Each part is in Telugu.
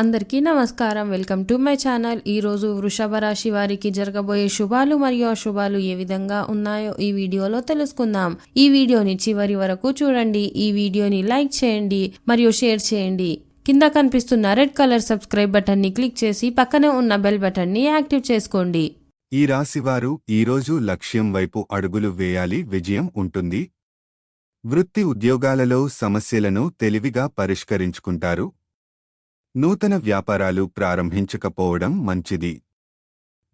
అందరికీ నమస్కారం. Welcome to my channel. ఈ రోజు వృషభ రాశి వారికి జరగబోయే శుభాలు మరియు అశుభాలు ఏ విధంగా ఉన్నాయో ఈ వీడియోలో తెలుసుకుందాం. ఈ వీడియోని చివరి వరకు చూడండి. ఈ వీడియోని లైక్ చేయండి మరియు షేర్ చేయండి. కింద కనిపిస్తున్న రెడ్ కలర్ సబ్స్క్రైబ్ బటన్ని క్లిక్ చేసి పక్కనే ఉన్న బెల్ బటన్ని యాక్టివ్ చేసుకోండి. ఈ రాశివారు ఈరోజు లక్ష్యం వైపు అడుగులు వేయాలి. విజయం ఉంటుంది. వృత్తి ఉద్యోగాలలో సమస్యలను తెలివిగా పరిష్కరించుకుంటారు. నూతన వ్యాపారాలు ప్రారంభించకపోవడం మంచిది.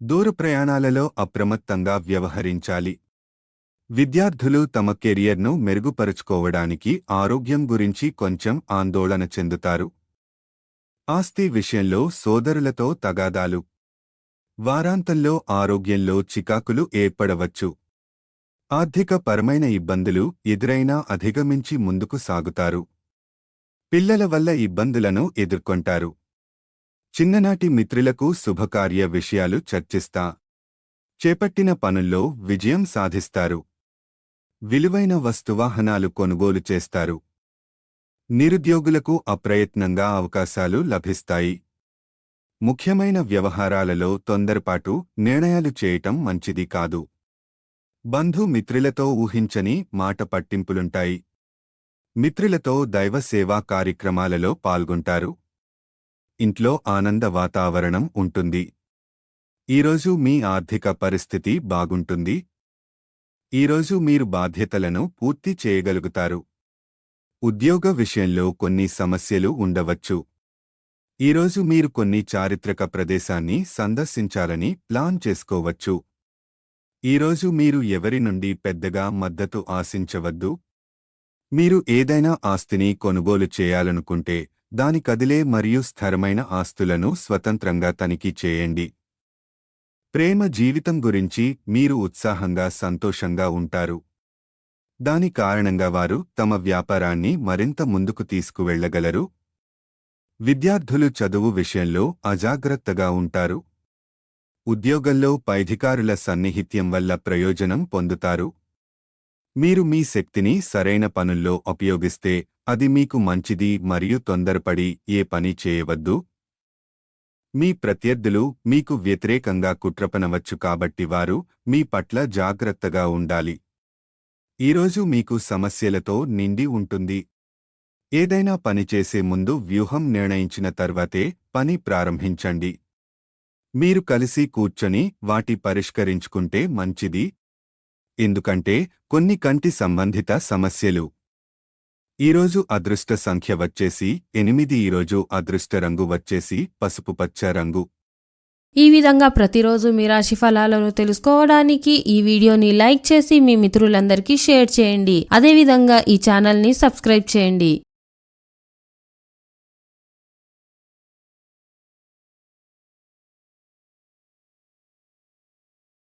దూర ప్రయాణాలలో అప్రమత్తంగా వ్యవహరించాలి. విద్యార్థులు తమ కెరియర్ను మెరుగుపరుచుకోవడానికి ఆరోగ్యం గురించి కొంచెం ఆందోళన చెందుతారు. ఆస్తి విషయంలో సోదరులతో తగాదాలు. వారాంతంలో ఆరోగ్యంలో చికాకులు ఏర్పడవచ్చు. ఆర్థిక పరమైన ఇబ్బందులు ఎదురైనా అధిగమించి ముందుకు సాగుతారు. పిల్లల వల్ల ఇబ్బందులను ఎదుర్కొంటారు. చిన్ననాటి మిత్రులకు శుభకార్య విషయాలు చర్చిస్తా. చేపట్టిన పనుల్లో విజయం సాధిస్తారు. విలువైన వస్తువాహనాలు కొనుగోలు చేస్తారు. నిరుద్యోగులకు అప్రయత్నంగా అవకాశాలు లభిస్తాయి. ముఖ్యమైన వ్యవహారాలలో తొందరపాటు నిర్ణయాలు చేయటం మంచిది కాదు. బంధు మిత్రులతో ఊహించని మాట పట్టింపులుంటాయి. మిత్రులతో దైవ సేవా కార్యక్రమాలలో పాల్గొంటారు. ఇంట్లో ఆనంద వాతావరణం ఉంటుంది. ఈరోజు మీ ఆర్థిక పరిస్థితి బాగుంటుంది. ఈరోజు మీరు బాధ్యతలను పూర్తి చేయగలుగుతారు. ఉద్యోగ విషయంలో కొన్ని సమస్యలు ఉండవచ్చు. ఈరోజు మీరు కొన్ని చారిత్రక ప్రదేశాన్ని సందర్శించాలని ప్లాన్ చేసుకోవచ్చు. ఈరోజు మీరు ఎవరి నుండి పెద్దగా మద్దతు ఆశించవద్దు. మీరు ఏదైనా ఆస్తిని కొనుగోలు చేయాలనుకుంటే దాని కదిలే మరియు స్థిరమైన ఆస్తులను స్వతంత్రంగా తనిఖీ చేయండి. ప్రేమ జీవితం గురించి మీరు ఉత్సాహంగా సంతోషంగా ఉంటారు. దాని కారణంగా వారు తమ వ్యాపారాన్ని మరింత ముందుకు తీసుకువెళ్ళగలరు విద్యార్థులు చదువు విషయంలో అజాగ్రత్తగా ఉంటారు. ఉద్యోగంలో పైధికారుల సన్నిహిత్యం వల్ల ప్రయోజనం పొందుతారు. మీరు మీ శక్తిని సరైన పనుల్లో ఉపయోగిస్తే అది మీకు మంచిది మరియు తొందరపడి ఏ పని చేయవద్దు. మీ ప్రత్యర్థులు మీకు వ్యతిరేకంగా కుట్రపనవచ్చు కాబట్టి వారు మీ పట్ల జాగ్రత్తగా ఉండాలి. ఈరోజు మీకు సమస్యలతో నిండి ఉంటుంది. ఏదైనా పనిచేసే ముందు వ్యూహం నిర్ణయించిన తర్వాతే పని ప్రారంభించండి. మీరు కలిసి కూర్చొని వాటి పరిష్కరించుకుంటే మంచిది. ఎందుకంటే కొన్ని కంటి సంబంధిత సమస్యలు. ఈరోజు అదృష్ట సంఖ్య వచ్చేసి ఎనిమిది ఈరోజు అదృష్ట రంగు వచ్చేసి పసుపు పచ్చ రంగు. ఈ విధంగా ప్రతిరోజు మీ రాశి ఫలాలను తెలుసుకోవడానికి ఈ వీడియోని లైక్ చేసి మీ మిత్రులందరికీ షేర్ చేయండి. అదేవిధంగా ఈ ఛానల్ని సబ్స్క్రైబ్ చేయండి.